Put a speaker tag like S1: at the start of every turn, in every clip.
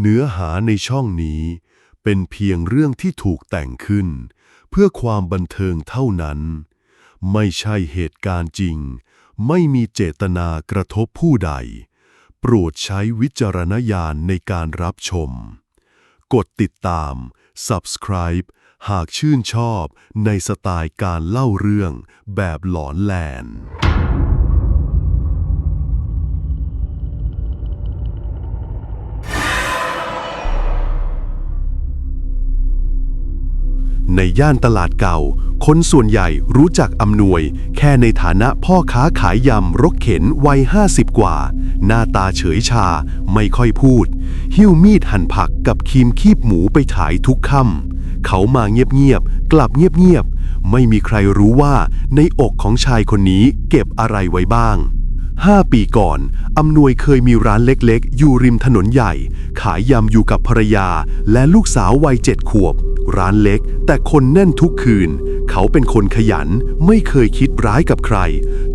S1: เนื้อหาในช่องนี้ เป็นเพียงเรื่องที่ถูกแต่งขึ้น เพื่อความบันเทิงเท่านั้น ไม่ใช่เหตุการณ์จริง ไม่มีเจตนากระทบผู้ใด โปรดใช้วิจารณญาณในการรับชม กดติดตาม subscribe หากชื่นชอบในสไตล์การเล่าเรื่องแบบหลอนแลน ในย่านตลาดเก่า คนส่วนใหญ่รู้จักอำนวย แค่ในฐานะพ่อค้าขายยำรกเข็นวัยห้าสิบกว่า หน้าตาเฉยชาไม่ค่อยพูด หิ้วมีดหั่นผักกับครีมคีบหมูไปขายทุกค่ำเขามาเงียบๆ กลับเงียบๆ ไม่มีใครรู้ว่าในอกของชายคนนี้เก็บอะไรไว้บ้างห้าปีก่อนอำนวยเคยมีร้านเล็กๆ อยู่ริมถนนใหญ่ ขายยำอยู่กับภรรยาและลูกสาววัยเจ็ดขวบ ร้านเล็ก แต่คนแน่นทุกคืน เขาเป็นคนขยันไม่เคยคิดร้ายกับใคร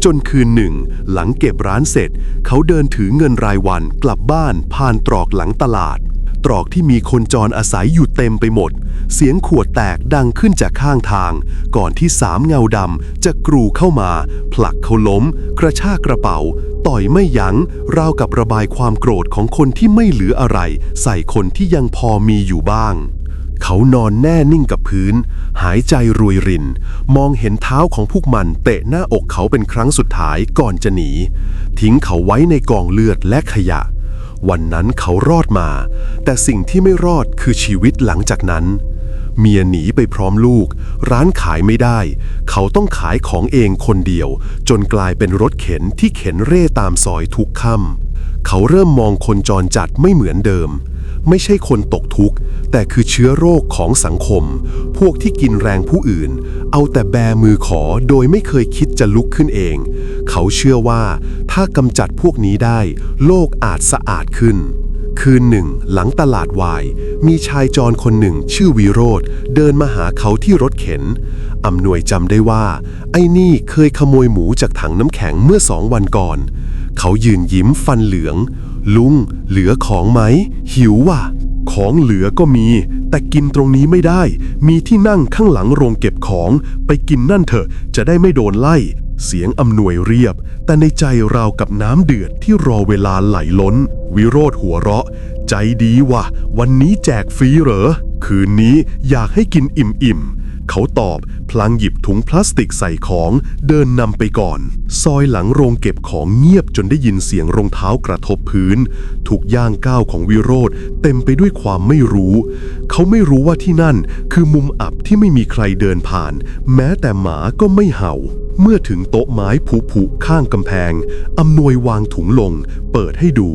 S1: จนคืนหนึ่ง หลังเก็บร้านเสร็จ เขาเดินถือเงินรายวันกลับบ้านผ่านตรอกหลังตลาด ตรอกที่มีคนจรอาศัยอยู่เต็มไปหมด เสียงขวดแตกดังขึ้นจากข้างทาง ก่อนที่สามเงาดำจะกรูเข้ามา ผลักเขาล้ม กระชากกระเป๋า ต่อยไม่ยัง้งราวกับระบายความโกรธของคนที่ไม่เหลืออะไร ใส่คนที่ยังพอมีอยู่บ้าง เขานอนแน่นิ่งกับพื้น หายใจรวยริน มองเห็นเท้าของพวกมันเตะหน้าอกเขาเป็นครั้งสุดท้ายก่อนจะหนี ทิ้งเขาไว้ในกองเลือดและขยะ วันนั้นเขารอดมา แต่สิ่งที่ไม่รอดคือชีวิตหลังจากนั้น เมียหนีไปพร้อมลูก ร้านขายไม่ได้ เขาต้องขายของเองคนเดียว จนกลายเป็นรถเข็นที่เข็นเร่ตามซอยทุกค่ำเขาเริ่มมองคนจรจัดไม่เหมือนเดิม ไม่ใช่คนตกทุกข์ แต่คือเชื้อโรคของสังคม พวกที่กินแรงผู้อื่น เอาแต่แบมือขอโดยไม่เคยคิดจะลุกขึ้นเอง เขาเชื่อว่าถ้ากำจัดพวกนี้ได้ โลกอาจสะอาดขึ้นคืนหนึ่ง หลังตลาดวาย มีชายจรคนหนึ่งชื่อวีโรธเดินมาหาเขาที่รถเข็นอำนวยจำได้ว่า ไอ้นี่เคยขโมยหมูจากถังน้ำแข็งเมื่อสองวันก่อน เขายืนยิ้มฟันเหลือง ลุง เหลือของไหม หิวว่ะ ของเหลือก็มี แต่กินตรงนี้ไม่ได้ มีที่นั่งข้างหลังโรงเก็บของ ไปกินนั่นเถอะ จะได้ไม่โดนไล่ เสียงอำนวยเรียบ แต่ในใจราวกับน้ำเดือดที่รอเวลาไหลล้น วิโรธหัวเราะ ใจดีว่ะ วันนี้แจกฟรีเหรอ คืนนี้อยากให้กินอิ่มๆ เขาตอบ พลางหยิบถุงพลาสติกใส่ของเดินนำไปก่อน ซอยหลังโรงเก็บของเงียบจนได้ยินเสียงรองเท้ากระทบพื้นทุกย่างก้าวของวิโรธเต็มไปด้วยความไม่รู้ เขาไม่รู้ว่าที่นั่นคือมุมอับที่ไม่มีใครเดินผ่าน แม้แต่หมาก็ไม่เห่า เมื่อถึงโต๊ะไม้ผุๆข้างกำแพงอำนวยวางถุงลง เปิดให้ดู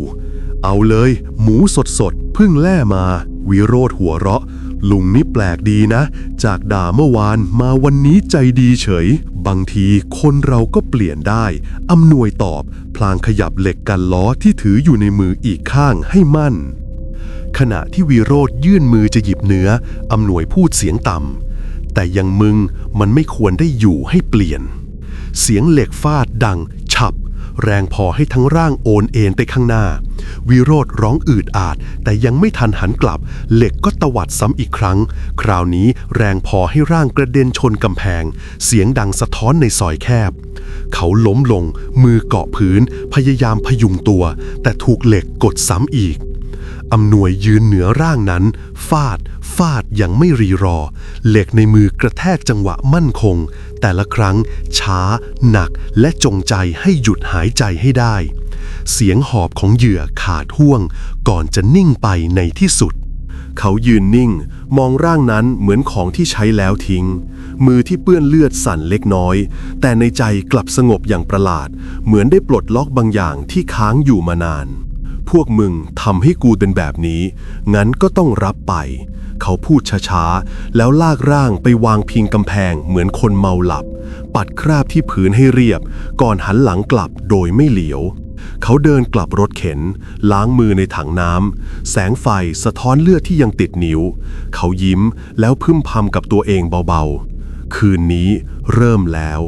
S1: เอาเลย หมูสดๆเพิ่งแล่มา วิโรธหัวเราะ ลุงนี่แปลกดีนะ จากด่าเมื่อวานมาวันนี้ใจดีเฉย บางทีคนเราก็เปลี่ยนได้อำนวยตอบ พลางขยับเหล็กกันล้อที่ถืออยู่ในมืออีกข้างให้มั่น ขณะที่วีโรธยื่นมือจะหยิบเนื้ออำนวยพูดเสียงต่ำแต่ยังมึงมันไม่ควรได้อยู่ให้เปลี่ยน เสียงเหล็กฟาดดัง แรงพอให้ทั้งร่างโอนเอ็นไปข้างหน้า วิโรธร้องอืดอาด แต่ยังไม่ทันหันกลับ เหล็กก็ตวัดซ้ำอีกครั้ง คราวนี้แรงพอให้ร่างกระเด็นชนกำแพง เสียงดังสะท้อนในซอยแคบ เขาล้มลง มือเกาะพื้น พยายามพยุงตัว แต่ถูกเหล็กกดซ้ำอีกอำนวยยืนเหนือร่างนั้น ฟาด ฟาดอย่างไม่รีรอ เหล็กในมือกระแทกจังหวะมั่นคง แต่ละครั้งช้า หนักและจงใจให้หยุดหายใจให้ได้ เสียงหอบของเหยื่อขาดห่วง ก่อนจะนิ่งไปในที่สุด เขายืนนิ่ง มองร่างนั้นเหมือนของที่ใช้แล้วทิ้ง มือที่เปื้อนเลือดสั่นเล็กน้อย แต่ในใจกลับสงบอย่างประหลาด เหมือนได้ปลดล็อกบางอย่างที่ค้างอยู่มานาน พวกมึงทำให้กูเป็นแบบนี้ งั้นก็ต้องรับไป เขาพูดช้าๆ แล้วลากร่างไปวางพิงกำแพงเหมือนคนเมาหลับ ปัดคราบที่พื้นให้เรียบ ก่อนหันหลังกลับโดยไม่เหลียว เขาเดินกลับรถเข็น ล้างมือในถังน้ำ แสงไฟสะท้อนเลือดที่ยังติดนิ้ว เขายิ้มแล้วพึมพำกับตัวเองเบาๆ คืนนี้เริ่มแล้ว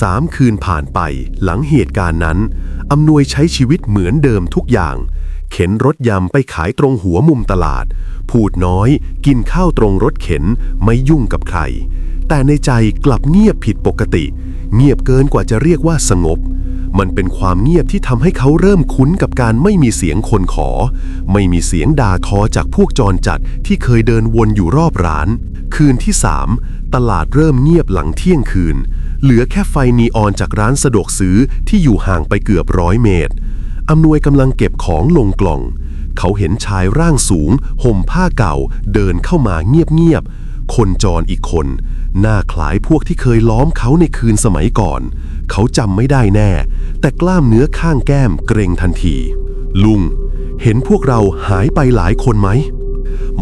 S1: สามคืนผ่านไปหลังเหตุการณ์นั้น อำนวยใช้ชีวิตเหมือนเดิมทุกอย่าง เข็นรถยำไปขายตรงหัวมุมตลาด พูดน้อย กินข้าวตรงรถเข็นไม่ยุ่งกับใคร แต่ในใจกลับเงียบผิดปกติ เงียบเกินกว่าจะเรียกว่าสงบ มันเป็นความเงียบที่ทำให้เขาเริ่มคุ้นกับการไม่มีเสียงคนขอ ไม่มีเสียงด่าทอจากพวกจรจัดที่เคยเดินวนอยู่รอบร้าน คืนที่สาม ตลาดเริ่มเงียบหลังเที่ยงคืน เหลือแค่ไฟนีออนจากร้านสะดวกซื้อที่อยู่ห่างไปเกือบร้อยเมตรอำนวยกำลังเก็บของลงกล่อง เขาเห็นชายร่างสูง ห่มผ้าเก่า เดินเข้ามาเงียบๆ คนจรอีกคน หน้าคล้ายพวกที่เคยล้อมเขาในคืนสมัยก่อน เขาจำไม่ได้แน่ แต่กล้ามเนื้อข้างแก้มเกรงทันที ลุง เห็นพวกเราหายไปหลายคนไหม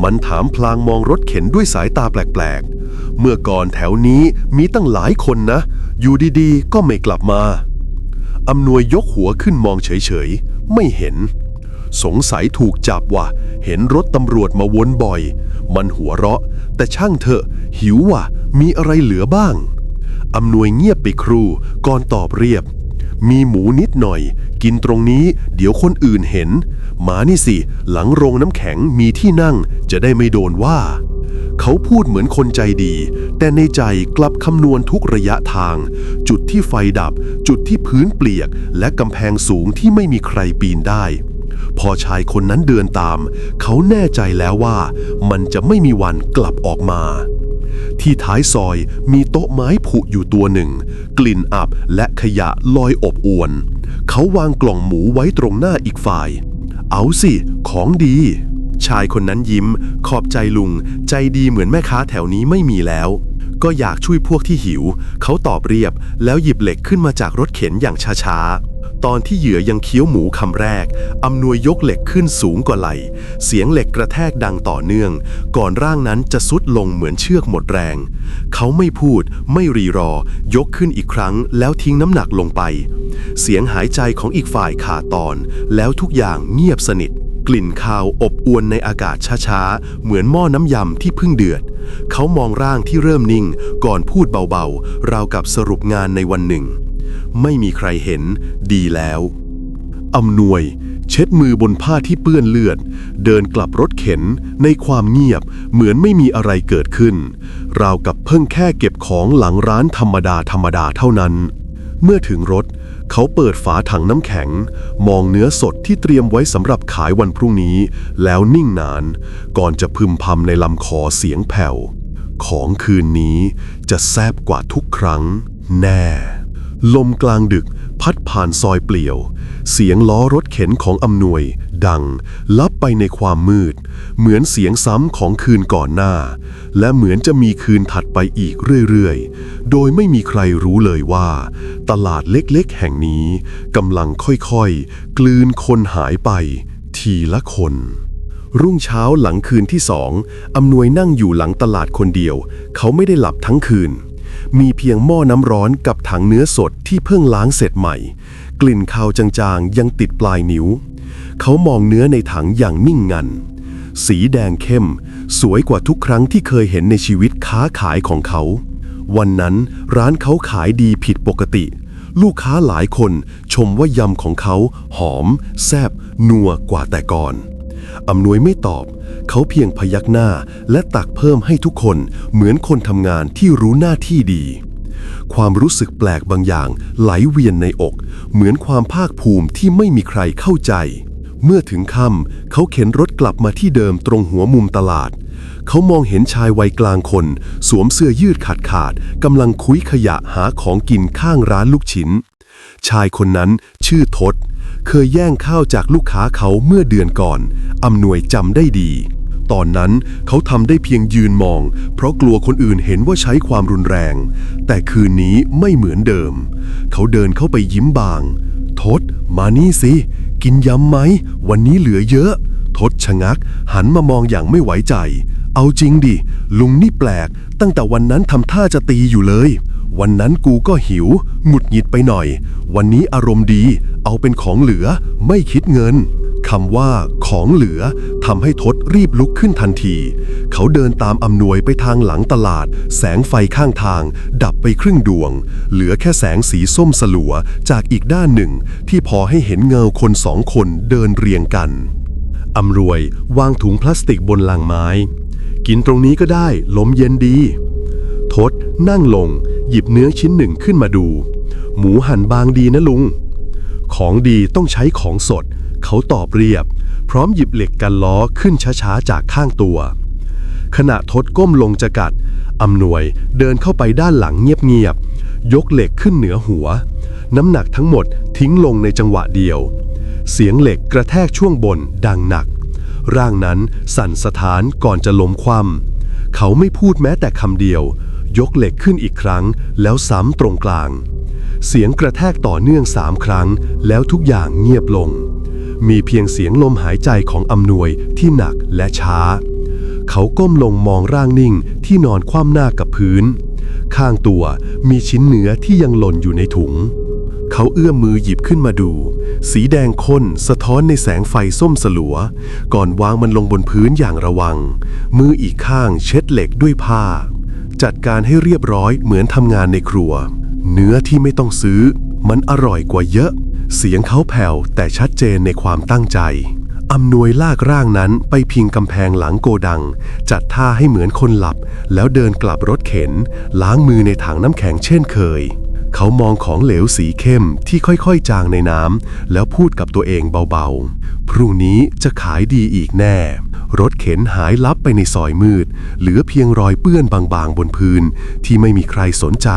S1: มันถามพลางมองรถเข็นด้วยสายตาแปลกๆ เมื่อก่อนแถวนี้มีตั้งหลายคนนะ อยู่ดีๆ ก็ไม่กลับมา อำนวยยกหัวขึ้นมองเฉยๆ ไม่เห็น สงสัยถูกจับว่ะ เห็นรถตำรวจมาวนบ่อย มันหัวเราะ แต่ช่างเถอะ หิวว่ะ มีอะไรเหลือบ้าง อำนวยเงียบไปครู่ก่อนตอบเรียบ มีหมูนิดหน่อย กินตรงนี้ เดี๋ยวคนอื่นเห็น หมานี่สิ หลังโรงน้ำแข็งมีที่นั่งจะได้ไม่โดนว่า เขาพูดเหมือนคนใจดี แต่ในใจกลับคำนวณทุกระยะทาง จุดที่ไฟดับ จุดที่พื้นเปียก และกำแพงสูงที่ไม่มีใครปีนได้ พอชายคนนั้นเดินตาม เขาแน่ใจแล้วว่า มันจะไม่มีวันกลับออกมา ที่ท้ายซอยมีโต๊ะไม้ผุอยู่ตัวหนึ่ง กลิ่นอับและขยะลอยอบอวน เขาวางกล่องหมูไว้ตรงหน้าอีกฝ่าย เอาสิ ของดี ชายคนนั้นยิ้ม ขอบใจลุง ใจดีเหมือนแม่ค้าแถวนี้ไม่มีแล้ว ก็อยากช่วยพวกที่หิว เขาตอบเรียบ แล้วหยิบเหล็กขึ้นมาจากรถเข็นอย่างช้าๆ ตอนที่เหยื่อยังเคี้ยวหมูคำแรก อำนวยยกเหล็กขึ้นสูงกว่าไหล เสียงเหล็กกระแทกดังต่อเนื่อง ก่อนร่างนั้นจะสุดลงเหมือนเชือกหมดแรง เขาไม่พูด ไม่รีรอ ยกขึ้นอีกครั้ง แล้วทิ้งน้ำหนักลงไป เสียงหายใจของอีกฝ่ายขาดตอน แล้วทุกอย่างเงียบสนิท กลิ่นคาวอบอวนในอากาศช้าๆ เหมือนหม้อน้ำยำที่เพิ่งเดือด เขามองร่างที่เริ่มนิ่ง ก่อนพูดเบาๆ ราวกับสรุปงานในวันหนึ่ง ไม่มีใครเห็น ดีแล้วอำนวย เช็ดมือบนผ้าที่เปื้อนเลือด เดินกลับรถเข็นในความเงียบ เหมือนไม่มีอะไรเกิดขึ้น ราวกับเพิ่งแค่เก็บของหลังร้านธรรมดาธรรมดาเท่านั้น เมื่อถึงรถ เขาเปิดฝาถังน้ำแข็ง มองเนื้อสดที่เตรียมไว้สำหรับขายวันพรุ่งนี้ แล้วนิ่งนาน ก่อนจะพึมพำในลำคอเสียงแผ่ว ของคืนนี้จะแซบกว่าทุกครั้ง แน่ ลมกลางดึก พัดผ่านซอยเปลี่ยว เสียงล้อรถเข็นของอำนวย ดัง ลับไปในความมืด เหมือนเสียงซ้ำของคืนก่อนหน้า และเหมือนจะมีคืนถัดไปอีกเรื่อยๆ โดยไม่มีใครรู้เลยว่า ตลาดเล็กๆ แห่งนี้กำลังค่อยๆ กลืนคนหายไป ทีละคน รุ่งเช้าหลังคืนที่สองอำนวยนั่งอยู่หลังตลาดคนเดียว เขาไม่ได้หลับทั้งคืน มีเพียงหม้อน้ำร้อนกับถังเนื้อสดที่เพิ่งล้างเสร็จใหม่ กลิ่นคาวจางๆ ยังติดปลายนิ้ว เขามองเนื้อในถังอย่างนิ่งงัน สีแดงเข้ม สวยกว่าทุกครั้งที่เคยเห็นในชีวิตค้าขายของเขา วันนั้นร้านเขาขายดีผิดปกติ ลูกค้าหลายคนชมว่ายำของเขาหอม แซบนัวกว่าแต่ก่อน อำนวยไม่ตอบ เขาเพียงพยักหน้าและตักเพิ่มให้ทุกคนเหมือนคนทำงานที่รู้หน้าที่ดี ความรู้สึกแปลกบางอย่างไหลเวียนในอก เหมือนความภาคภูมิที่ไม่มีใครเข้าใจ เมื่อถึงค่ำเขาเข็นรถกลับมาที่เดิมตรงหัวมุมตลาด เขามองเห็นชายวัยกลางคน สวมเสื้อยืดขาดขาดๆกำลังคุยขยะหาของกินข้างร้านลูกชิ้นชายคนนั้นชื่อทศ เคยแย่งข้าวจากลูกค้าเขาเมื่อเดือนก่อนอำนวยจำได้ดี ตอนนั้นเขาทำได้เพียงยืนมอง เพราะกลัวคนอื่นเห็นว่าใช้ความรุนแรง แต่คืนนี้ไม่เหมือนเดิม เขาเดินเข้าไปยิ้มบาง ทศ มานี่สิ กินยำไหม วันนี้เหลือเยอะ ทศชะงัก หันมามองอย่างไม่ไหวใจ เอาจริงดิ ลุงนี่แปลก ตั้งแต่วันนั้นทำท่าจะตีอยู่เลย วันนั้นกูก็หิว หงุดหงิดไปหน่อย วันนี้อารมณ์ดี เอาเป็นของเหลือ ไม่คิดเงินคำว่า ของเหลือทำให้ทศรีบลุกขึ้นทันที เขาเดินตามอำนวยไปทางหลังตลาด แสงไฟข้างทาง ดับไปครึ่งดวง เหลือแค่แสงสีส้มสลัวจากอีกด้านหนึ่ง ที่พอให้เห็นเงาคนสองคนเดินเรียงกันอำรวยวางถุงพลาสติกบนลังไม้ กินตรงนี้ก็ได้ลมเย็นดี ทศนั่งลง หยิบเนื้อชิ้นหนึ่งขึ้นมาดู หมูหั่นบางดีนะลุง ของดีต้องใช้ของสด เขาตอบเรียบ พร้อมหยิบเหล็กกันล้อขึ้นช้าๆจากข้างตัว ขณะทศก้มลงจะกัดอำนวยเดินเข้าไปด้านหลังเงียบๆยกเหล็กขึ้นเหนือหัว น้ำหนักทั้งหมดทิ้งลงในจังหวะเดียว เสียงเหล็กกระแทกช่วงบนดังหนัก ร่างนั้นสั่นสะท้านก่อนจะล้มคว่ำเขาไม่พูดแม้แต่คำเดียว ยกเหล็กขึ้นอีกครั้ง แล้วซ้ำตรงกลาง เสียงกระแทกต่อเนื่องสามครั้ง แล้วทุกอย่างเงียบลง มีเพียงเสียงลมหายใจของอำนวยที่หนักและช้า เขาก้มลงมองร่างนิ่งที่นอนคว่ำหน้ากับพื้น ข้างตัวมีชิ้นเนื้อที่ยังหล่นอยู่ในถุง เขาเอื้อมมือหยิบขึ้นมาดู สีแดงข้นสะท้อนในแสงไฟส้มสลัว ก่อนวางมันลงบนพื้นอย่างระวัง มืออีกข้างเช็ดเหล็กด้วยผ้า จัดการให้เรียบร้อยเหมือนทำงานในครัว เนื้อที่ไม่ต้องซื้อ มันอร่อยกว่าเยอะ เสียงเขาแผ่วแต่ชัดเจนในความตั้งใจอำนวยลากร่างนั้นไปพิงกำแพงหลังโกดัง จัดท่าให้เหมือนคนหลับ แล้วเดินกลับรถเข็น ล้างมือในถังน้ำแข็งเช่นเคย เขามองของเหลวสีเข้มที่ค่อยๆ จางในน้ำแล้วพูดกับตัวเองเบาๆ พรุ่งนี้จะขายดีอีกแน่ รถเข็นหายลับไปในซอยมืด เหลือเพียงรอยเปื้อนบางๆบนพื้น ที่ไม่มีใครสนใจ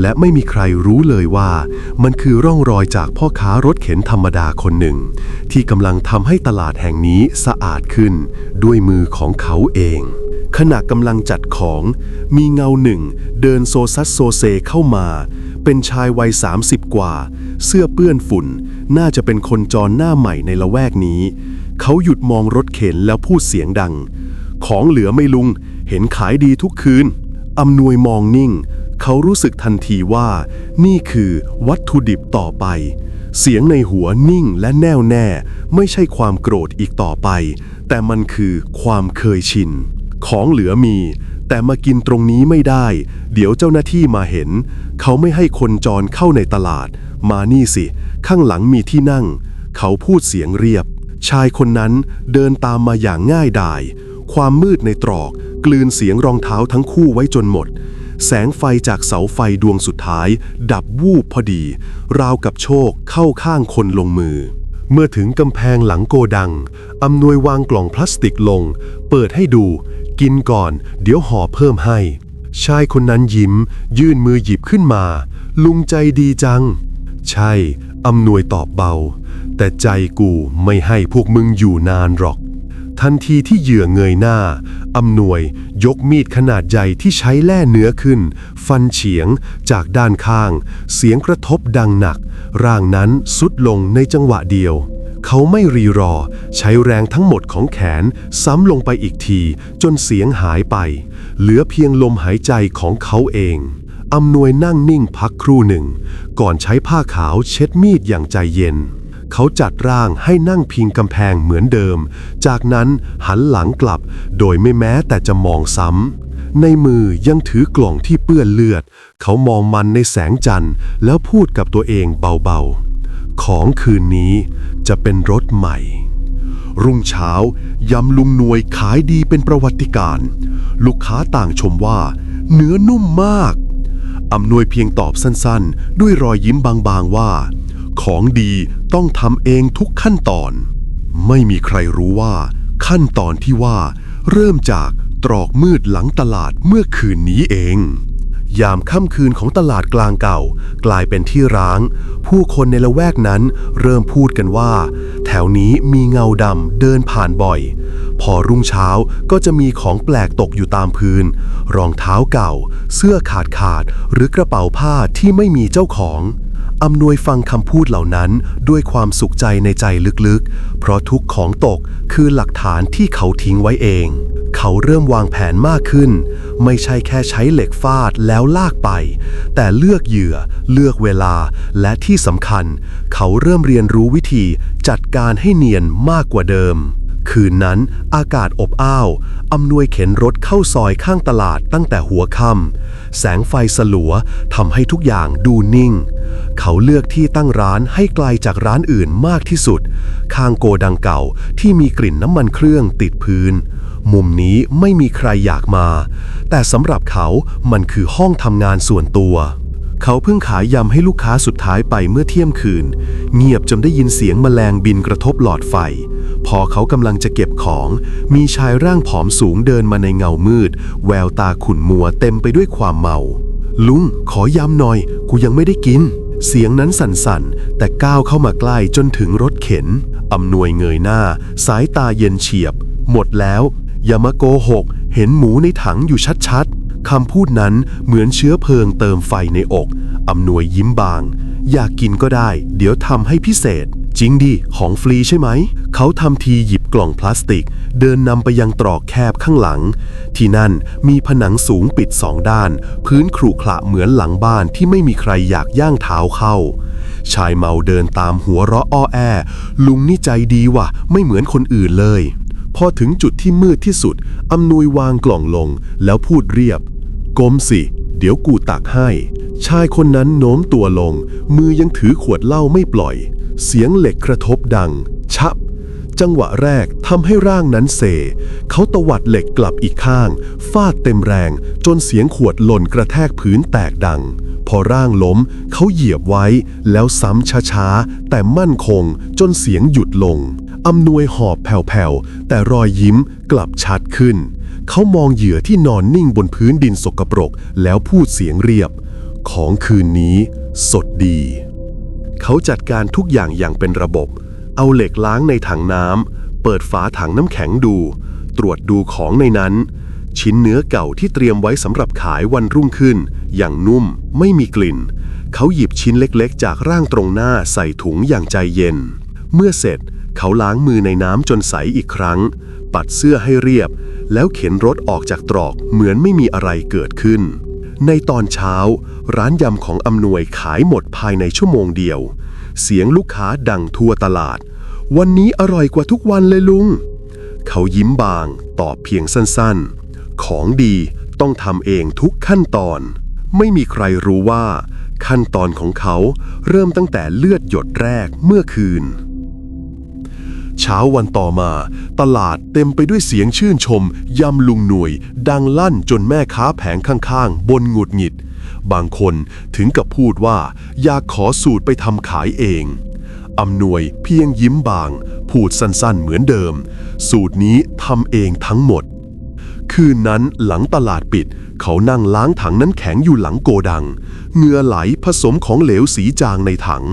S1: และไม่มีใครรู้เลยว่า มันคือร่องรอยจากพ่อค้ารถเข็นธรรมดาคนหนึ่ง ที่กำลังทำให้ตลาดแห่งนี้สะอาดขึ้น ด้วยมือของเขาเองขณะกำลังจัดของ มีเงาหนึ่ง เดินโซซัสโซเซเข้ามา เป็นชายวัย 30 กว่า เสื้อเปื้อนฝุ่น น่าจะเป็นคนจรหน้าใหม่ในละแวกนี้ เขาหยุดมองรถเข็นแล้วพูดเสียงดัง ของเหลือไม่ลุง เห็นขายดีทุกคืนอำนวยมองนิ่ง เขารู้สึกทันทีว่า นี่คือวัตถุดิบต่อไป เสียงในหัวนิ่งและแน่วแน่ ไม่ใช่ความโกรธอีกต่อไป แต่มันคือความเคยชิน ของเหลือมี แต่มากินตรงนี้ไม่ได้ เดี๋ยวเจ้าหน้าที่มาเห็น เขาไม่ให้คนจรเข้าในตลาด มานี่สิ ข้างหลังมีที่นั่ง เขาพูดเสียงเรียบ ชายคนนั้นเดินตามมาอย่างง่ายดาย ความมืดในตรอก กลืนเสียงรองเท้าทั้งคู่ไว้จนหมด แสงไฟจากเสาไฟดวงสุดท้าย ดับวูบพอดี ราวกับโชคเข้าข้างคนลงมือ เมื่อถึงกำแพงหลังโกดัง อำนวยวางกล่องพลาสติกลง เปิดให้ดู กินก่อน เดี๋ยวห่อเพิ่มให้ ชายคนนั้นยิ้ม ยื่นมือหยิบขึ้นมา ลุงใจดีจัง ใช่อำนวยตอบเบา แต่ใจกูไม่ให้พวกมึงอยู่นานหรอก ทันทีที่เหยื่อเงยหน้าอำนวยยกมีดขนาดใหญ่ที่ใช้แล่เนื้อขึ้น ฟันเฉียงจากด้านข้าง เสียงกระทบดังหนัก ร่างนั้นสุดลงในจังหวะเดียว เขาไม่รีรอ ใช้แรงทั้งหมดของแขน ซ้ำลงไปอีกที จนเสียงหายไป เหลือเพียงลมหายใจของเขาเองอำนวยนั่งนิ่งพักครู่หนึ่ง ก่อนใช้ผ้าขาวเช็ดมีดอย่างใจเย็น เขาจัดร่างให้นั่งพิงกำแพงเหมือนเดิม จากนั้นหันหลังกลับ โดยไม่แม้แต่จะมองซ้ำ ในมือยังถือกล่องที่เปื้อนเลือด เขามองมันในแสงจันทร์ แล้วพูดกับตัวเองเบาๆ ของคืนนี้จะเป็นรถใหม่รุ่งเช้ายำลุงนวยขายดีเป็นประวัติการณ์ลูกค้าต่างชมว่า เนื้อนุ่มมาก อำนวยเพียงตอบสั้นๆ ด้วยรอยยิ้มบางๆว่า ของดีต้องทำเองทุกขั้นตอน ไม่มีใครรู้ว่า ขั้นตอนที่ว่า เริ่มจากตรอกมืดหลังตลาดเมื่อคืนนี้เอง ยามค่ำคืนของตลาดกลางเก่า กลายเป็นที่ร้าง ผู้คนในละแวกนั้นเริ่มพูดกันว่า แถวนี้มีเงาดำเดินผ่านบ่อย พอรุ่งเช้าก็จะมีของแปลกตกอยู่ตามพื้น รองเท้าเก่า เสื้อขาดขาดหรือกระเป๋าผ้าที่ไม่มีเจ้าของ อำนวยฟังคำพูดเหล่านั้นด้วยความสุขใจในใจลึกๆ เพราะทุกของตกคือหลักฐานที่เขาทิ้งไว้เอง เขาเริ่มวางแผนมากขึ้น ไม่ใช่แค่ใช้เหล็กฟาดแล้วลากไป แต่เลือกเหยื่อ เลือกเวลา และที่สำคัญ เขาเริ่มเรียนรู้วิธีจัดการให้เนียนมากกว่าเดิมคืนนั้นอากาศอบอ้าวอำนวยเข็นรถเข้าซอยข้างตลาดตั้งแต่หัวค่ำแสงไฟสลัวทำให้ทุกอย่างดูนิ่ง เขาเลือกที่ตั้งร้านให้ไกลจากร้านอื่นมากที่สุด ข้างโกดังเก่าที่มีกลิ่นน้ำมันเครื่องติดพื้น มุมนี้ไม่มีใครอยากมา แต่สำหรับเขามันคือห้องทำงานส่วนตัว เขาเพิ่งขายยำให้ลูกค้าสุดท้ายไปเมื่อเที่ยงคืน เงียบจนได้ยินเสียงแมลงบินกระทบหลอดไฟ พอเขากำลังจะเก็บของ มีชายร่างผอมสูงเดินมาในเงามืด แววตาขุ่นมัวเต็มไปด้วยความเมาลุง ขอยำหน่อย กูยังไม่ได้กิน เสียงนั้นสั่นๆ แต่ก้าวเข้ามาใกล้จนถึงรถเข็น อำนวยเงยหน้า สายตาเย็นเฉียบ หมดแล้ว อย่ามาโกหก เห็นหมูในถังอยู่ชัดๆ คำพูดนั้นเหมือนเชื้อเพลิงเติมไฟในอก อำนวยยิ้มบาง อยากกินก็ได้ เดี๋ยวทำให้พิเศษ จริงดิ ของฟรีใช่ไหม เขาทำทีหยิบกล่องพลาสติก เดินนำไปยังตรอกแคบข้างหลัง ที่นั่นมีผนังสูงปิดสองด้าน พื้นขรุขระเหมือนหลังบ้านที่ไม่มีใครอยากย่างเท้าเข้า ชายเมาเดินตามหัวเราะอ้อแอ ลุงนี่ใจดีว่ะ ไม่เหมือนคนอื่นเลย พอถึงจุดที่มืดที่สุดอำนวยวางกล่องลงแล้วพูดเรียบก้มสิเดี๋ยวกูตักให้ ชายคนนั้นโน้มตัวลง มือยังถือขวดเหล้าไม่ปล่อย เสียงเหล็กกระทบดัง ชับ จังหวะแรกทำให้ร่างนั้นเซ เขาตวัดเหล็กกลับอีกข้าง ฟาดเต็มแรง จนเสียงขวดหล่นกระแทกพื้นแตกดัง พอร่างล้ม เขาเหยียบไว้ แล้วซ้ำช้าๆ แต่มั่นคง จนเสียงหยุดลงอำนวยหอบแผ่วๆ แต่รอยยิ้มกลับชัดขึ้น เขามองเหยื่อที่นอนนิ่งบนพื้นดินสกปรก แล้วพูดเสียงเรียบ ของคืนนี้ สดดี เขาจัดการทุกอย่างอย่างเป็นระบบ เอาเหล็กล้างในถังน้ำ เปิดฝาถังน้ำแข็งดู ตรวจดูของในนั้น ชิ้นเนื้อเก่าที่เตรียมไว้สำหรับขายวันรุ่งขึ้น อย่างนุ่ม ไม่มีกลิ่น เขาหยิบชิ้นเล็กๆ จากร่างตรงหน้าใส่ถุงอย่างใจเย็น เมื่อเสร็จเขาล้างมือในน้ำจนใสอีกครั้ง ปัดเสื้อให้เรียบ แล้วเข็นรถออกจากตรอกเหมือนไม่มีอะไรเกิดขึ้น ในตอนเช้า ร้านยำของอำนวยขายหมดภายในชั่วโมงเดียว เสียงลูกค้าดังทั่วตลาด วันนี้อร่อยกว่าทุกวันเลยลุง เขายิ้มบาง ตอบเพียงสั้นๆ ของดีต้องทำเองทุกขั้นตอน ไม่มีใครรู้ว่า ขั้นตอนของเขาเริ่มตั้งแต่เลือดหยดแรกเมื่อคืน เช้าวันต่อมา ตลาดเต็มไปด้วยเสียงชื่นชม ยำลุงหน่วย ดังลั่นจนแม่ค้าแผงข้างๆ บนหงุดหงิด บางคนถึงกับพูดว่า อยากขอสูตรไปทำขายเองอำนวยเพียงยิ้มบาง พูดสั้นๆเหมือนเดิม สูตรนี้ทำเองทั้งหมด คืนนั้นหลังตลาดปิด เขานั่งล้างถังน้ำแข็งอยู่หลังโกดัง เหงื่อไหลผสมของเหลวสีจางในถัง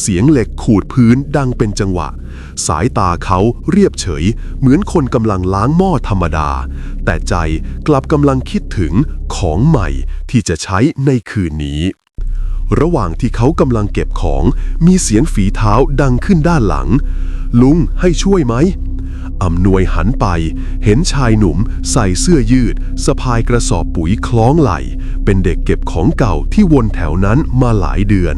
S1: เสียงเหล็กขูดพื้นดังเป็นจังหวะ สายตาเขาเรียบเฉย เหมือนคนกำลังล้างหม้อธรรมดา แต่ใจกลับกำลังคิดถึงของใหม่ที่จะใช้ในคืนนี้ ระหว่างที่เขากำลังเก็บของมีเสียงฝีเท้าดังขึ้นด้านหลัง ลุงให้ช่วยไหม อำนวยหันไป เห็นชายหนุ่มใส่เสื้อยืดสะพายกระสอบปุ๋ยคล้องไหล เป็นเด็กเก็บของเก่าที่วนแถวนั้นมาหลายเดือน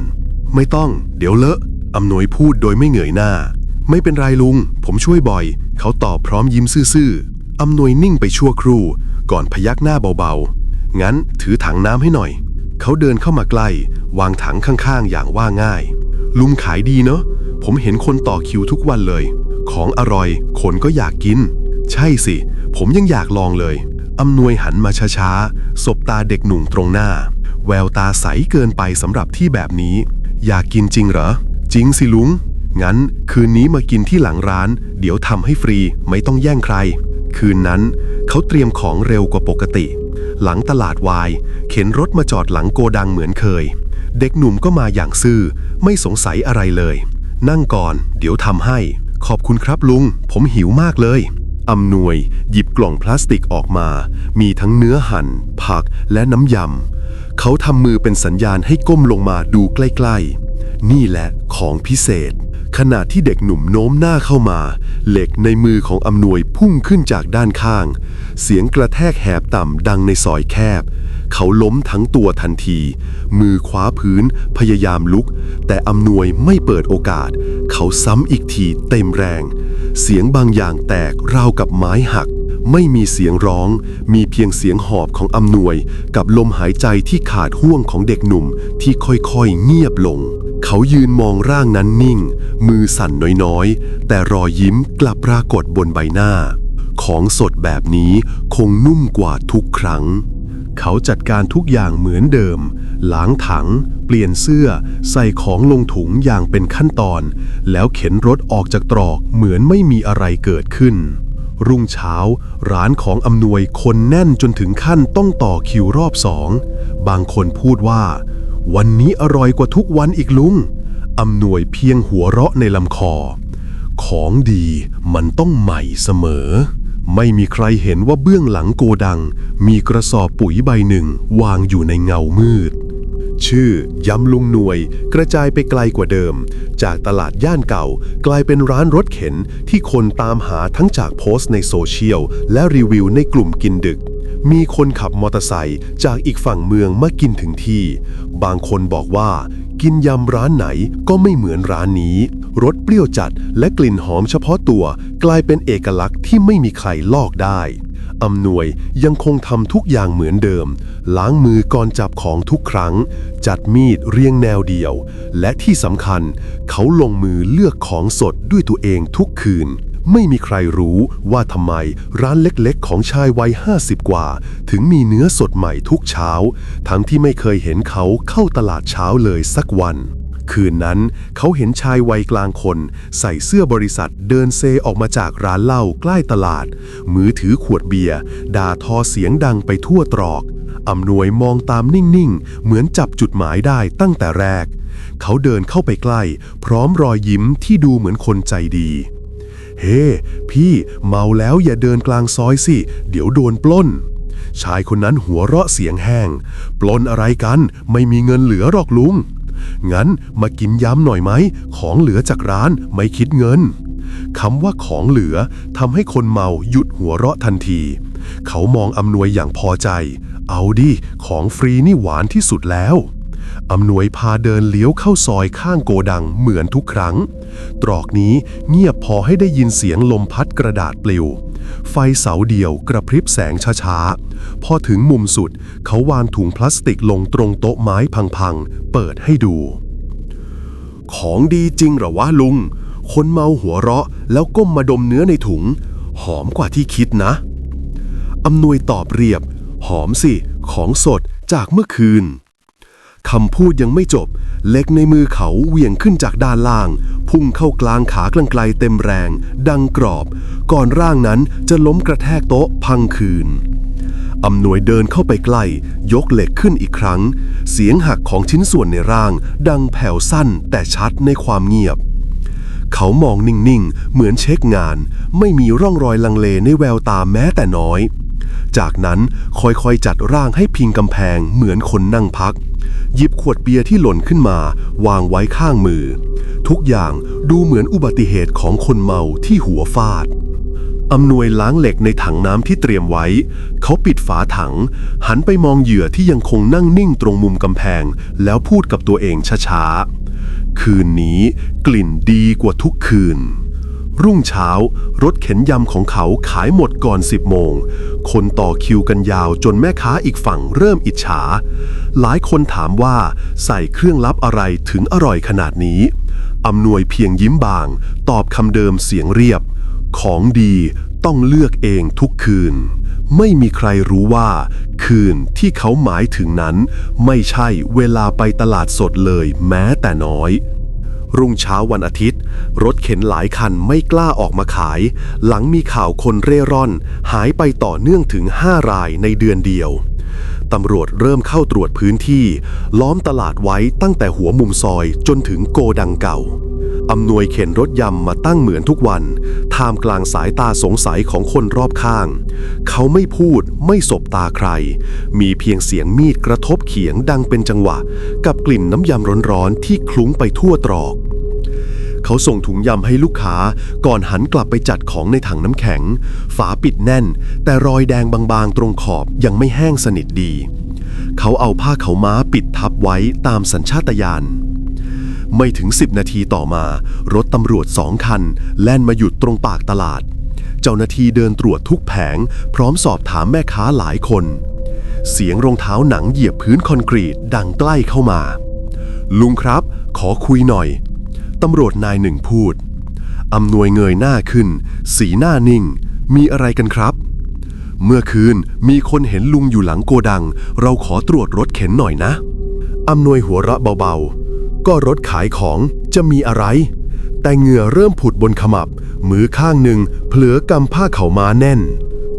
S1: ไม่ต้อง เดี๋ยวเลอะอำนวยพูดโดยไม่เหงยหน้า ไม่เป็นไรลุง ผมช่วยบ่อย เขาตอบพร้อมยิ้มซื่อๆอำนวยนิ่งไปชั่วครู่ ก่อนพยักหน้าเบาๆ งั้นถือถังน้ำให้หน่อย เขาเดินเข้ามาใกล้ วางถังข้างๆอย่างว่าง่าย ลุงขายดีเนาะผมเห็นคนต่อคิวทุกวันเลย ของอร่อย คนก็อยากกิน ใช่สิ ผมยังอยากลองเลยอำนวยหันมาช้าๆ สบตาเด็กหนุ่มตรงหน้า แววตาใสเกินไปสำหรับที่แบบนี้ อยากกินจริงเหรอ จริงสิลุง งั้นคืนนี้มากินที่หลังร้าน เดี๋ยวทำให้ฟรี ไม่ต้องแย่งใคร คืนนั้นเขาเตรียมของเร็วกว่าปกติ หลังตลาดวาย เข็นรถมาจอดหลังโกดังเหมือนเคย เด็กหนุ่มก็มาอย่างซื่อ ไม่สงสัยอะไรเลย นั่งก่อน เดี๋ยวทำให้ ขอบคุณครับลุง ผมหิวมากเลยอำนวย หยิบกล่องพลาสติกออกมา มีทั้งเนื้อหั่น ผักและน้ำยำ เขาทำมือเป็นสัญญาณให้ก้มลงมาดูใกล้ ๆ นี่แหละของพิเศษ ขณะที่เด็กหนุ่มโน้มหน้าเข้ามา เหล็กในมือของอำนวยพุ่งขึ้นจากด้านข้าง เสียงกระแทกแหบต่ำดังในซอยแคบ เขาล้มทั้งตัวทันที มือคว้าพื้นพยายามลุก แต่อำนวยไม่เปิดโอกาส เขาซ้ำอีกทีเต็มแรง เสียงบางอย่างแตกราวกับไม้หัก ไม่มีเสียงร้อง มีเพียงเสียงหอบของอำนวย กับลมหายใจที่ขาดห่วงของเด็กหนุ่มที่ค่อยๆเงียบลง เขายืนมองร่างนั้นนิ่ง มือสั่นน้อยๆ แต่รอยยิ้มกลับปรากฏบนใบหน้า ของสดแบบนี้คงนุ่มกว่าทุกครั้ง เขาจัดการทุกอย่างเหมือนเดิม ล้างถัง เปลี่ยนเสื้อ ใส่ของลงถุงอย่างเป็นขั้นตอน แล้วเข็นรถออกจากตรอกเหมือนไม่มีอะไรเกิดขึ้น รุ่งเช้า ร้านของอำนวยคนแน่นจนถึงขั้นต้องต่อคิวรอบสอง บางคนพูดว่า วันนี้อร่อยกว่าทุกวันอีกลุงอำนวยเพียงหัวเราะในลำคอ ของดีมันต้องใหม่เสมอ ไม่มีใครเห็นว่าเบื้องหลังโกดัง มีกระสอบปุ๋ยใบหนึ่งวางอยู่ในเงามืด ชื่อ ยำลุงหน่วย กระจายไปไกลกว่าเดิม จากตลาดย่านเก่า กลายเป็นร้านรถเข็นที่คนตามหาทั้งจากโพสต์ในโซเชียล และรีวิวในกลุ่มกินดึก มีคนขับมอเตอร์ไซค์จากอีกฝั่งเมืองมากินถึงที่ บางคนบอกว่า กินยำร้านไหนก็ไม่เหมือนร้านนี้ รสเปรี้ยวจัดและกลิ่นหอมเฉพาะตัวกลายเป็นเอกลักษณ์ที่ไม่มีใครลอกได้อำนวยยังคงทำทุกอย่างเหมือนเดิม ล้างมือก่อนจับของทุกครั้ง จัดมีดเรียงแนวเดียว และที่สำคัญ เขาลงมือเลือกของสดด้วยตัวเองทุกคืนไม่มีใครรู้ว่าทำไมร้านเล็กๆ ของชายวัย 50 กว่า ถึงมีเนื้อสดใหม่ทุกเช้า ทั้งที่ไม่เคยเห็นเขาเข้าตลาดเช้าเลยสักวัน คืนนั้น เขาเห็นชายวัยกลางคน ใส่เสื้อบริษัทเดินเซออกมาจากร้านเหล้าใกล้ตลาด มือถือขวดเบียร์ด่าทอเสียงดังไปทั่วตรอกอำนวยมองตามนิ่งๆ เหมือนจับจุดหมายได้ตั้งแต่แรก เขาเดินเข้าไปใกล้ พร้อมรอยยิ้มที่ดูเหมือนคนใจดี เฮ้พี่เมาแล้วอย่าเดินกลางซอยสิ เดี๋ยวโดนปล้น ชายคนนั้นหัวเราะเสียงแห้ง ปล้นอะไรกัน ไม่มีเงินเหลือหรอกลุง งั้นมากินยำหน่อยไหม ของเหลือจากร้านไม่คิดเงินคำว่าของเหลือทำให้คนเมาหยุดหัวเราะทันที เขามองอำนวยอย่างพอใจ เอาดิ ของฟรีนี่หวานที่สุดแล้วอำนวยพาเดินเลี้ยวเข้าซอยข้างโกดังเหมือนทุกครั้ง ตรอกนี้เงียบพอให้ได้ยินเสียงลมพัดกระดาษปลิว ไฟเสาเดียวกระพริบแสงช้าๆ พอถึงมุมสุด เขาวางถุงพลาสติกลงตรงโต๊ะไม้พังๆ เปิดให้ดู ของดีจริงเหรอวะลุง คนเมาหัวเราะแล้วก้มมาดมเนื้อในถุง หอมกว่าที่คิดนะอำนวยตอบเรียบ หอมสิ ของสดจากเมื่อคืน คำพูดยังไม่จบ เล็กในมือเขาเหวี่ยงขึ้นจากด้านล่าง พุ่งเข้ากลางขากลังไกลเต็มแรง ดังกรอบ ก่อนร่างนั้นจะล้มกระแทกโต๊ะพังคืนอำนวยเดินเข้าไปใกล้ ยกเหล็กขึ้นอีกครั้ง เสียงหักของชิ้นส่วนในร่าง ดังแผ่วสั้นแต่ชัดในความเงียบ เขามองนิ่งๆ เหมือนเช็คงาน ไม่มีร่องรอยลังเลในแววตาแม้แต่น้อย จากนั้นค่อยๆจัดร่างให้พิงกำแพงเหมือนคนนั่งพัก หยิบขวดเบียร์ที่หล่นขึ้นมา วางไว้ข้างมือ ทุกอย่างดูเหมือนอุบัติเหตุของคนเมาที่หัวฟาดอำนวยล้างเหล็กในถังน้ำที่เตรียมไว้ เขาปิดฝาถัง หันไปมองเหยื่อที่ยังคงนั่งนิ่งตรงมุมกำแพง แล้วพูดกับตัวเองช้าๆ คืนนี้กลิ่นดีกว่าทุกคืน รุ่งเช้ารถเข็นยำของเขาขายหมดก่อน 10 โมง คนต่อคิวกันยาวจนแม่ค้าอีกฝั่งเริ่มอิจฉา หลายคนถามว่าใส่เครื่องลับอะไรถึงอร่อยขนาดนี้ อำนวยเพียงยิ้มบาง ตอบคำเดิมเสียงเรียบ ของดีต้องเลือกเองทุกคืน ไม่มีใครรู้ว่า คืนที่เขาหมายถึงนั้น ไม่ใช่เวลาไปตลาดสดเลยแม้แต่น้อย รุ่งเช้าวันอาทิตย์ รถเข็นหลายคันไม่กล้าออกมาขาย หลังมีข่าวคนเร่ร่อน หายไปต่อเนื่องถึง 5 รายในเดือนเดียว ตำรวจเริ่มเข้าตรวจพื้นที่ ล้อมตลาดไว้ตั้งแต่หัวมุมซอยจนถึงโกดังเก่าอำนวยเข็นรถยำมาตั้งเหมือนทุกวัน ท่ามกลางสายตาสงสัยของคนรอบข้าง เขาไม่พูดไม่สบตาใคร มีเพียงเสียงมีดกระทบเขียงดังเป็นจังหวะ กับกลิ่นน้ำยำร้อนๆที่คลุ้งไปทั่วตรอก เขาส่งถุงยำให้ลูกค้า ก่อนหันกลับไปจัดของในถังน้ำแข็ง ฝาปิดแน่น แต่รอยแดงบางๆ ตรงขอบยังไม่แห้งสนิทดี เขาเอาผ้าเขาม้าปิดทับไว้ตามสัญชาตญาณไม่ถึง 10 นาทีต่อมา รถตำรวจสองคัน แล่นมาหยุดตรงปากตลาด เจ้าหน้าที่เดินตรวจทุกแผง พร้อมสอบถามแม่ค้าหลายคน เสียงรองเท้าหนังเหยียบพื้นคอนกรีตดังใกล้เข้ามา ลุงครับ ขอคุยหน่อย ตำรวจนายหนึ่งพูดอำนวยเงยหน้าขึ้น สีหน้านิ่ง มีอะไรกันครับ เมื่อคืนมีคนเห็นลุงอยู่หลังโกดัง เราขอตรวจรถเข็นหน่อยนะอำนวยหัวเราะเบาๆ ก็รถขายของจะมีอะไร แต่เหงื่อเริ่มผุดบนขมับ มือข้างหนึ่งเผลอกำผ้าเข่ามาแน่น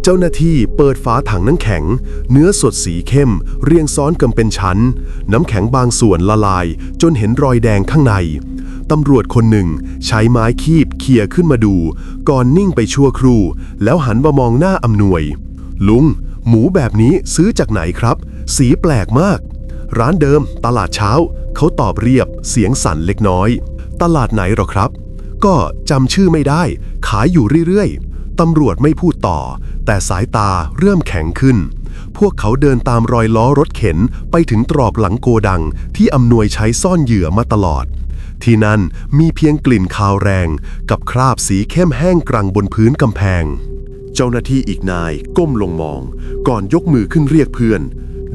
S1: เจ้าหน้าที่เปิดฝาถังน้ำแข็ง เนื้อสดสีเข้ม เรียงซ้อนกันเป็นชั้น น้ำแข็งบางส่วนละลาย จนเห็นรอยแดงข้างใน ตำรวจคนหนึ่ง ใช้ไม้คีบเขี่ยขึ้นมาดู ก่อนนิ่งไปชั่วครู่ แล้วหันมามองหน้าอำนวย ลุง หมูแบบนี้ซื้อจากไหนครับ สีแปลกมาก ร้านเดิม ตลาดเช้า เขาตอบเรียบ เสียงสั่นเล็กน้อย ตลาดไหนหรอครับ ก็จำชื่อไม่ได้ ขายอยู่เรื่อยๆตำรวจไม่พูดต่อ แต่สายตาเริ่มแข็งขึ้นพวกเขาเดินตามรอยล้อรถเข็นไปถึงตรอกหลังโกดังที่อำนวยใช้ซ่อนเหยื่อมาตลอด ที่นั่นมีเพียงกลิ่นคาวแรงกับคราบสีเข้มแห้งกรังบนพื้นกำแพง เจ้าหน้าที่อีกนายก้มลงมอง ก่อนยกมือขึ้นเรียกเพื่อน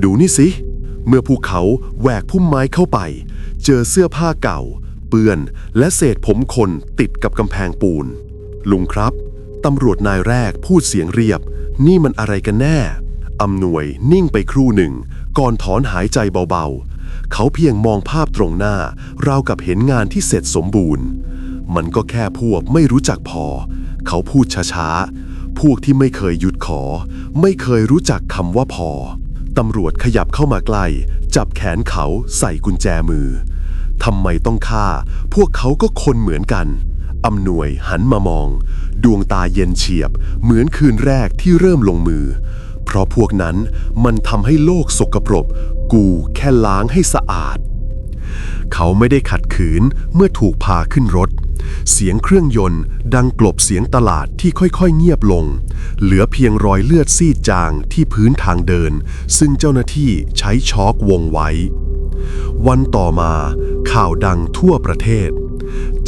S1: ดูนี่สิ เมื่อภูเขาแหวกพุ่มไม้เข้าไป เจอเสื้อผ้าเก่า เปื้อนและเศษผมคนติดกับกำแพงปูน ลุงครับตำรวจนายแรกพูดเสียงเรียบ นี่มันอะไรกันแน่อำนวยนิ่งไปครู่หนึ่ง ก่อนถอนหายใจเบาๆ เขาเพียงมองภาพตรงหน้า ราวกับเห็นงานที่เสร็จสมบูรณ์ มันก็แค่พวกไม่รู้จักพอ เขาพูดช้าๆ พวกที่ไม่เคยหยุดขอ ไม่เคยรู้จักคำว่าพอ ตำรวจขยับเข้ามาใกล้ จับแขนเขาใส่กุญแจมือ ทำไมต้องฆ่า พวกเขาก็คนเหมือนกันอำนวยหันมามอง ดวงตาเย็นเฉียบ เหมือนคืนแรกที่เริ่มลงมือ เพราะพวกนั้นมันทำให้โลกสกปรกกูแค่ล้างให้สะอาด เขาไม่ได้ขัดขืนเมื่อถูกพาขึ้นรถ เสียงเครื่องยนต์ดังกลบเสียงตลาดที่ค่อยๆเงียบลง เหลือเพียงรอยเลือดซีดจางที่พื้นทางเดิน ซึ่งเจ้าหน้าที่ใช้ช็อกวงไว้ วันต่อมาข่าวดังทั่วประเทศ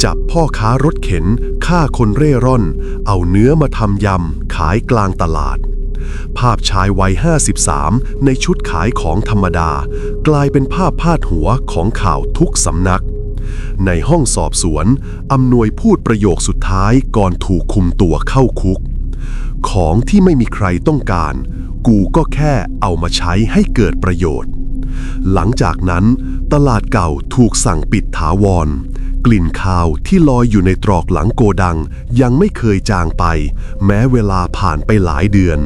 S1: จับพ่อค้ารถเข็นฆ่าคนเร่ร่อน เอาเนื้อมาทำยำขายกลางตลาด ภาพชายวัย 53 ในชุดขายของธรรมดา กลายเป็นภาพพาดหัวของข่าวทุกสำนัก ในห้องสอบสวนอำนวยพูดประโยคสุดท้ายก่อนถูกคุมตัวเข้าคุก ของที่ไม่มีใครต้องการ กูก็แค่เอามาใช้ให้เกิดประโยชน์ หลังจากนั้น ตลาดเก่าถูกสั่งปิดถาวร กลิ่นคาวที่ลอยอยู่ในตรอกหลังโกดัง ยังไม่เคยจางไป แม้เวลาผ่านไปหลายเดือน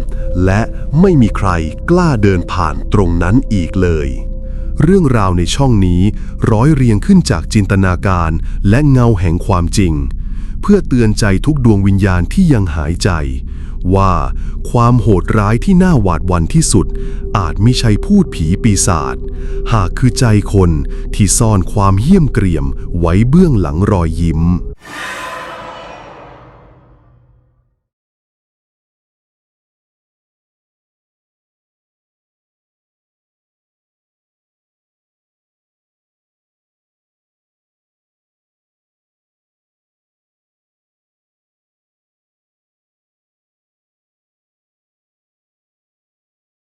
S1: และไม่มีใครกล้าเดินผ่านตรงนั้นอีกเลย เรื่องราวในช่องนี้ร้อยเรียงขึ้นจากจินตนาการและเงาแห่งความจริง เพื่อเตือนใจทุกดวงวิญญาณที่ยังหายใจ ว่าความโหดร้ายที่น่าหวาดหวั่นที่สุด อาจไม่ใช่พูดผีปีศาจหากคือใจคนที่ซ่อนความเหี้ยมเกรียมไว้เบื้องหลังรอยยิ้ม